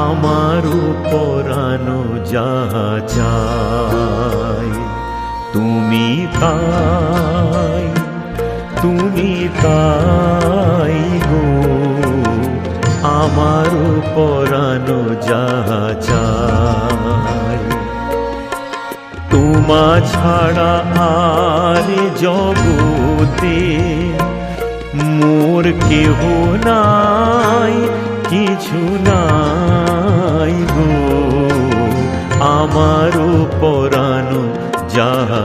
আমার পরানো যাহা চাই তুমি তাই তুমি তাই গো, আমার পরানো যাহা চাই। তোমা ছাড়া আর জগতে মোর কেহ নাই, কিছু নাই গো। আমার পরানো যাহা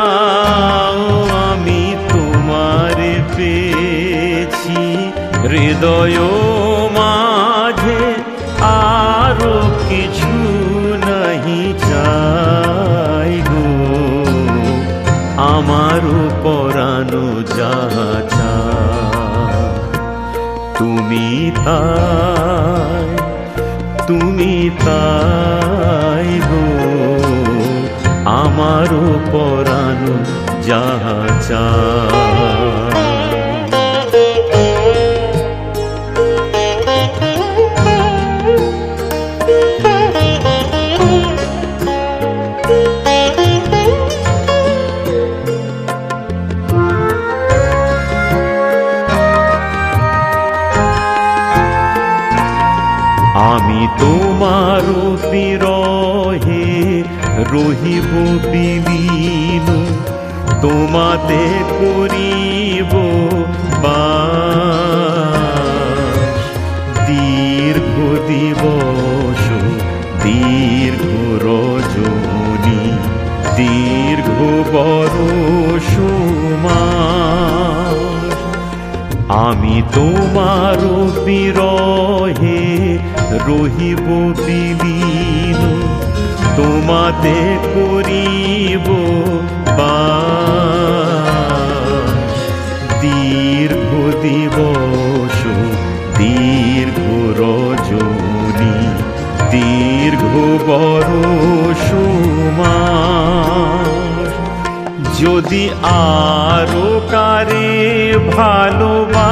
হৃদয় মাঝে আরও কিছু নাহি চাই গো। আমার পরানো যা তুমি তাই তুমি তাই গো। আমার পরানো যাহা চায় আমি তোমার বিরহে রহিব বিলীন তোমাতে করিব দীর্ঘ দিবস, দীর্ঘ রজনী, দীর্ঘ বরষ আমি তোমার বিরহে রহিব বিলীন, তোমাতে করিব দীর্ঘ দিবস, দীর্ঘ রজনী, দীর্ঘ বরষ মাস। যদি আরও কারে ভালোবাসো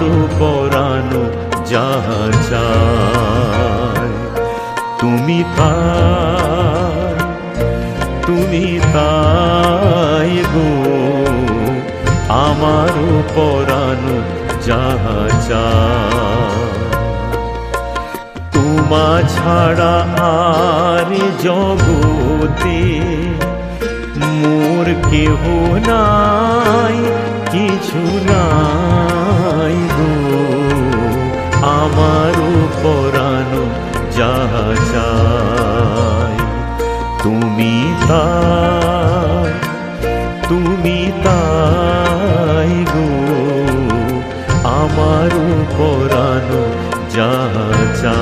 আমার পরানো যাহা চায়। তুমি তাই তুমি তাই গো আমার পরানো যাহা তোমা ছাড়া আর জগতে মোর কেহ নাই, কিছু নাই। তুমি তুমি তাই গো। আমার পরানো যা চা